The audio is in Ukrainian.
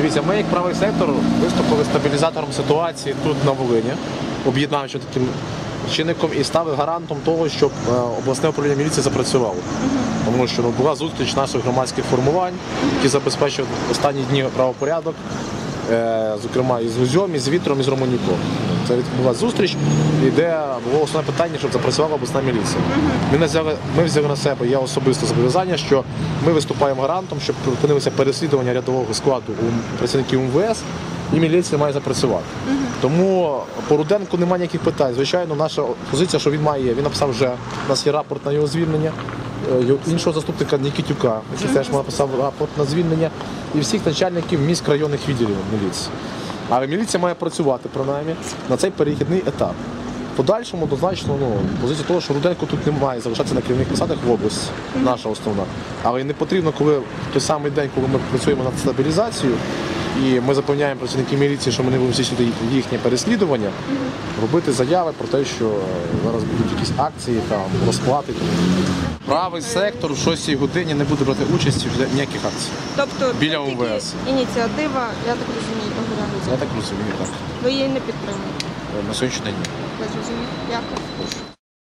Дивіться, ми як правий сектор виступили стабілізатором ситуації тут на Волині, об'єднавши таким чинником і стали гарантом того, щоб е, обласне управління міліції запрацювало. Тому що ну, була зустріч наших громадських формувань, які забезпечують останні дні правопорядок, е, зокрема із Гузьом, із Вітром, із Романюком. Це відбулася зустріч, і де було основне питання, щоб запрацювала обласна міліція. Ми, взяли, ми взяли на себе, я особисто зобов'язання, що ми виступаємо гарантом, щоб припинилося переслідування рядового складу у працівників МВС, і міліція має запрацювати. Тому по Руденку немає ніяких питань. Звичайно, наша позиція, що він має, він написав вже, у нас є рапорт на його звільнення. Е, Іншого заступника Нікітюка, який теж написав рапорт на звільнення, і всіх начальників міськрайонних відділів міліції. Але міліція має працювати принаймні на цей перехідний етап. Подальшому однозначно ну, позиція того, що Руденко тут не має залишатися на керівних посадах в області, наша основна. Але не потрібно, коли в той самий день, коли ми працюємо над стабілізацією, і ми запевняємо працівників міліції, що ми не будемо здійснювати їхнє переслідування, робити заяви про те, що е, зараз будуть якісь акції, там, розплати. Правий сектор в 6 годині не буде брати участі в ніяких акцій. Тобто Біля це тільки УМВС. ініціатива, я так розумію, Огорянця. Я так розумію, так. Ви її не підтримуєте. На сьогоднішній день. ні. Я зрозумів. Дякую.